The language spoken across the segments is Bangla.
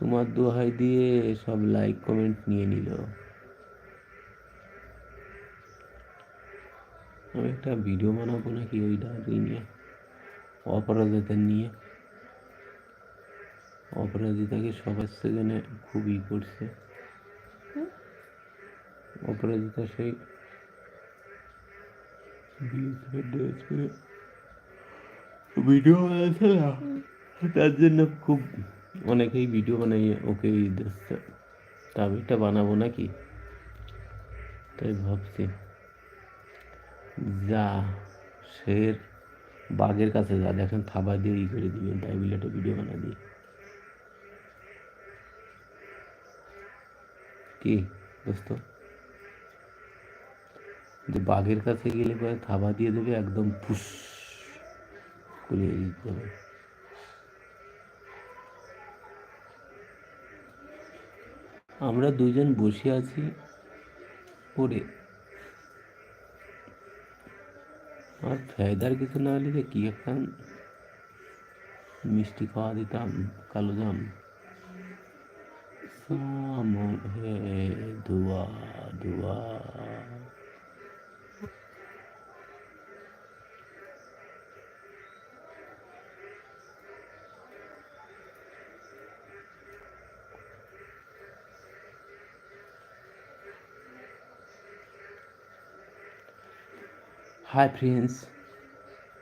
তোমার দোহাই দিয়ে সব লাইক কমেন্ট নিয়ে নিল। আমি একটা ভিডিও বানাবো নাকি ওই ডায়েরি নিয়ে? অপরাধীদের নিয়ে। অপরাজিতাকে সবার সেখানে খুব ই করছে। অপরাজিতা সেই ভিডিও বানাচ্ছে না। তার জন্য খুব অনেকেই ভিডিও বানাইয়ে ওকে ই দিচ্ছে তা আমি এটা বানাবো নাকি? তাই ভাবছি, যা, শের বাঘের কাছে যা, দেখেন থাবা দিয়ে ই করে দিবেন, তাই বলে একটা ভিডিও বানা দিই। কি, দোস্ত? যে বাঘের কাছে গেলে পরে থাবা দিয়ে দেবে, একদম ফুস করে দিতে আমরা দুজন বসে আছি পড়ে। আর ফায়দার কিছু না হলে যে কি একটা মিষ্টি খাওয়া দিতাম, কালো জাম। সাম হে ধোয়া দুয়া। হাই ফ্রেন্ডস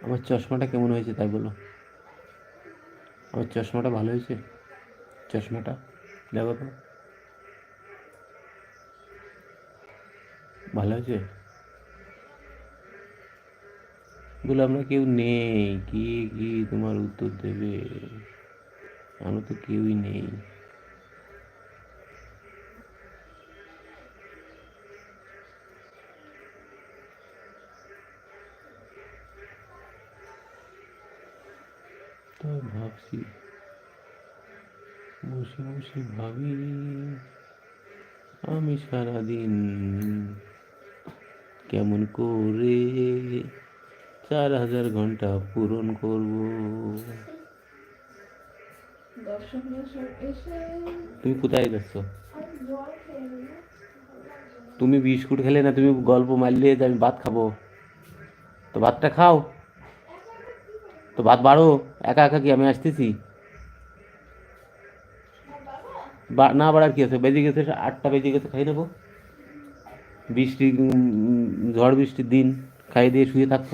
আমার চশমাটা কেমন হয়েছে তাই বলো। আমার চশমাটা ভালো হয়েছে? চশমাটা দেখো তো। ভালো হয়েছে? বলে, আমরা কেউ নেই। কি কি তোমার উত্তর দেবে? আমরা তো কেউই নেই। তাই ভাবছি? বসে বসে ভাবি আমি সারাদিন কেমন করে চার হাজার ঘণ্টা পূরণ করব? তুমি কোথায় যাচ্ছ তুমি বিস্কুট খেলে না তুমি গল্প মারলে যে আমি ভাত খাব। তো ভাতটা খাও। তো ভাত বাড়ো, একা একা কি আমি আসতেছি? না বাড়ার কি আছে? বেজে গেছে আটটা, বেজে গেছে, খাই নেব। বৃষ্টি ঝড় বৃষ্টির দিন, খাই দিয়ে শুয়ে থাকব।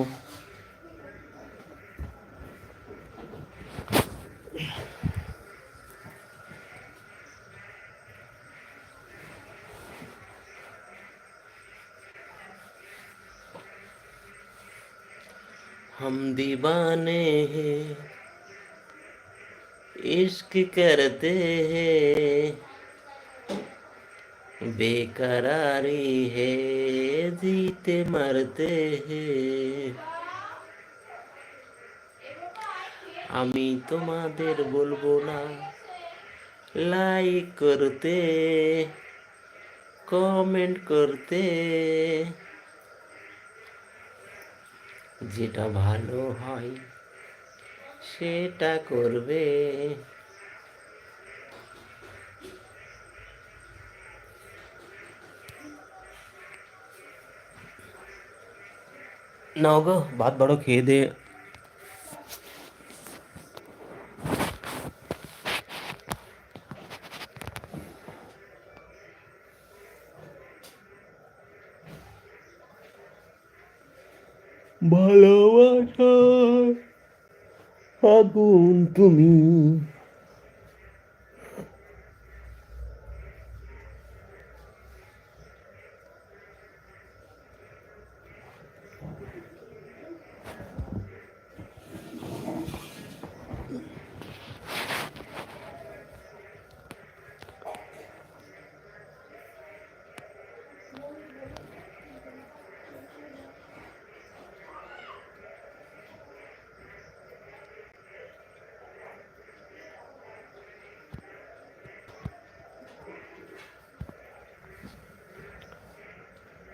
हम दीवाने हैं इश्क करते हैं बेकरारी है जीते मरते हैं আমি তোমাদের বলবো না লাইক করতে কমেন্ট করতে যেটা ভালো হয় সেটা করবে। নাও গো ভাত বড় খেয়ে দে। ভালোবাসার আগুন তুমি।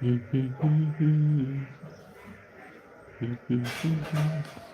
Mm-hmm. mm-hmm. mm-hmm. mm-hmm.